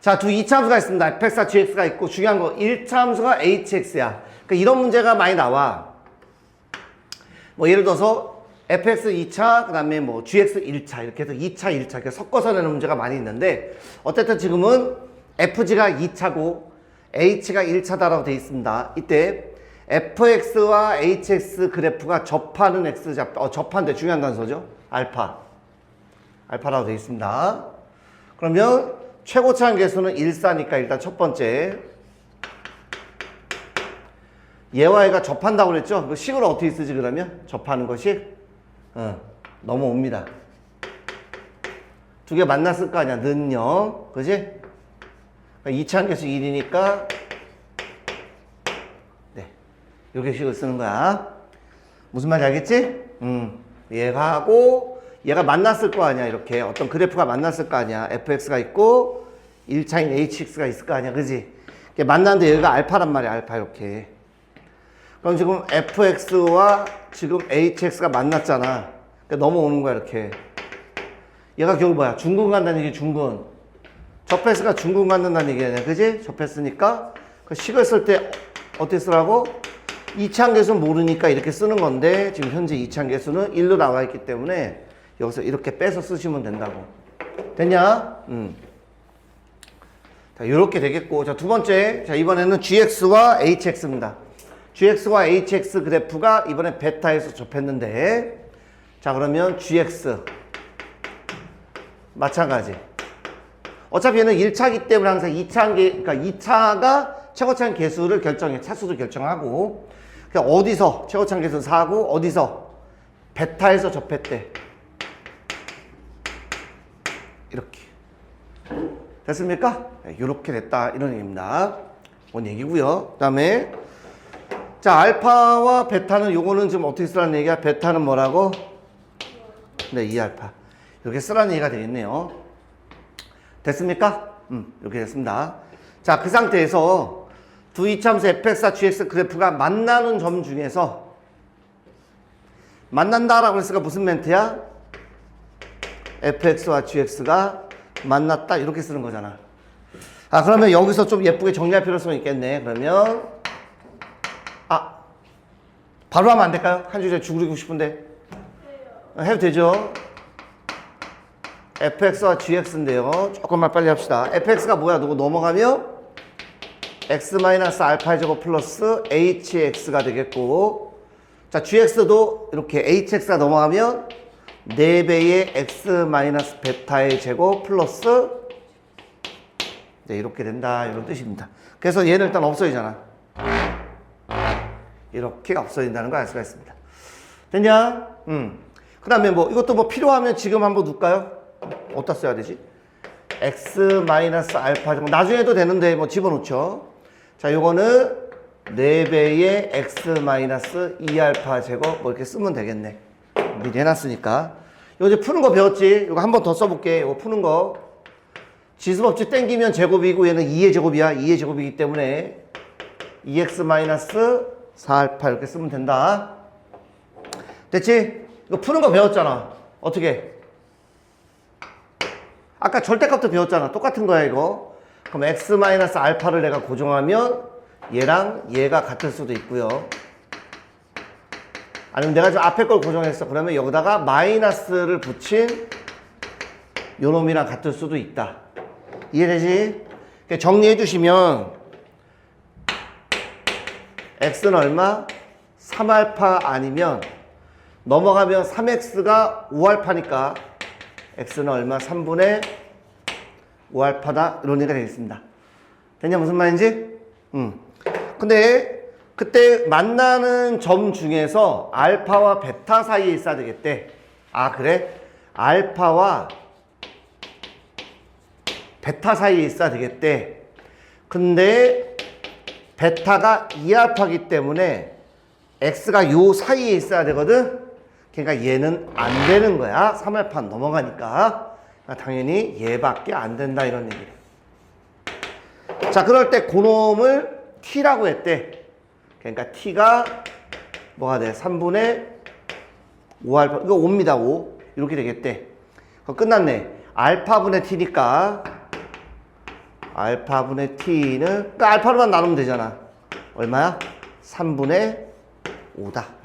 자, 두 이차함수가 있습니다. fx와 gx가 있고 중요한 거 1차 함수가 hx야. 그러니까 이런 문제가 많이 나와. 뭐 예를 들어서 fx 2차, 그 다음에 뭐 gx 1차 이렇게 해서 2차, 1차 이렇게 섞어서 내는 문제가 많이 있는데 어쨌든 지금은 fg가 2차고 h가 1차다라고 돼 있습니다. 이때 fx와 hx 그래프가 접하는 x 잡, 어, 접한데 중요한 단서죠. 알파. 알파라고 돼 있습니다. 그러면 최고차항 계수는 1사니까 일단 첫 번째 얘와 얘가 접한다고 그랬죠? 그 식을 어떻게 쓰지 그러면? 접하는 것이 어, 넘어옵니다. 두 개 만났을 거 아니야? 는요. 그지? 그러니까 2차항 계수 1이니까 네. 이렇게 식을 쓰는 거야. 무슨 말인지 알겠지? 음. 얘가 하고 얘가 만났을 거 아니야. 이렇게 어떤 그래프가 만났을 거 아니야. fx가 있고 1차인 hx가 있을 거 아니야. 그지? 만났는데 얘가 알파란 말이야. 알파 이렇게. 그럼 지금 fx와 지금 hx가 만났잖아. 그러니까 넘어오는 거야. 이렇게. 얘가 결국 뭐야? 중근 간다는 얘기 중근. 접했으니까 중근 간다는 얘기 아니야. 그지? 접했으니까 그 식을 쓸 때 어떻게 쓰라고? 이차항 계수는 모르니까 이렇게 쓰는 건데 지금 현재 이차항 계수는 1로 나와 있기 때문에 여기서 이렇게 빼서 쓰시면 된다고. 됐냐? 음. 자, 이렇게 되겠고. 자, 두 번째. 자, 이번에는 gx와 hx입니다. gx와 hx 그래프가 이번에 베타에서 접했는데 자, 그러면 gx 마찬가지. 어차피 얘는 1차기 때문에 항상 2차 계, 그러니까 2차가 최고차항 개수를 결정해, 차수를 결정하고, 그러니까 어디서 최고차항 개수 사고, 어디서 베타에서 접했대. 이렇게. 됐습니까? 네, 이렇게 됐다. 이런 얘기입니다. 뭔 얘기고요. 그 다음에, 자, 알파와 베타는 요거는 지금 어떻게 쓰라는 얘기야? 베타는 뭐라고? 네, 2알파. 이렇게 쓰라는 얘기가 되겠네요. 됐습니까? 음, 이렇게 됐습니다. 자, 그 상태에서 두 이차함수 fx와 gx 그래프가 만나는 점 중에서 만난다라고 했으니까 무슨 멘트야? Fx와 gx가 만났다 이렇게 쓰는 거잖아. 아, 그러면 여기서 좀 예쁘게 정리할 필요성이 있겠네. 그러면 아, 바로 하면 안 될까요? 한 주제 죽이고 싶은데. 어, 해도 되죠? fx와 gx인데요. 조금만 빨리 합시다. fx가 뭐야? 누구 넘어가면 x 마이너스 알파 제곱 플러스 hx가 되겠고 자 gx도 이렇게 hx가 넘어가면 4배의 x 마이너스 베타의 제곱 플러스 네, 이렇게 된다 이런 뜻입니다. 그래서 얘는 일단 없어지잖아. 이렇게 없어진다는 걸 알 수가 있습니다. 됐냐? 음. 그 다음에 뭐 이것도 뭐 필요하면 지금 한번 넣을까요? 어디다 써야 되지? x 마이너스 알파 정도 나중에도 되는데 뭐 집어넣죠. 자, 요거는 4배의 x 마이너스 2알파 제곱 뭐 이렇게 쓰면 되겠네. 미리 해놨으니까. 이거 이제 푸는 거 배웠지? 이거 한 번 더 써볼게. 이거 푸는 거. 지수법칙 땡기면 제곱이고 얘는 2의 제곱이야. 2의 제곱이기 때문에 2x 마이너스 4알파 이렇게 쓰면 된다. 됐지? 이거 푸는 거 배웠잖아. 어떻게? 아까 절대값도 배웠잖아. 똑같은 거야, 이거. 그럼 x 마이너스 알파를 내가 고정하면 얘랑 얘가 같을 수도 있고요. 아니면 내가 지금 앞에 걸 고정했어. 그러면 여기다가 마이너스를 붙인 요 놈이랑 같을 수도 있다. 이해되지? 정리해 주시면 x는 얼마? 3알파 아니면 넘어가면 3x가 5알파니까 x는 얼마? 3분의 5알파다 이런 얘기가 되겠습니다. 됐냐 무슨 말인지? 음. 근데 그때 만나는 점 중에서 알파와 베타 사이에 있어야 되겠대. 아 그래? 알파와 베타 사이에 있어야 되겠대. 근데 베타가 2알파기 때문에 x가 요 사이에 있어야 되거든. 그러니까 얘는 안 되는 거야. 3알파 넘어가니까. 그러니까 당연히 얘밖에 안 된다 이런 얘기를. 자, 그럴 때 고놈을 t라고 했대. 그러니까 t가 뭐가 돼? 3분의 5알파. 이거 5입니다. 5. 이렇게 되겠대. 그거 끝났네. 알파분의 t니까 알파분의 t는 그 알파로만 나누면 되잖아. 얼마야? 3분의 5다.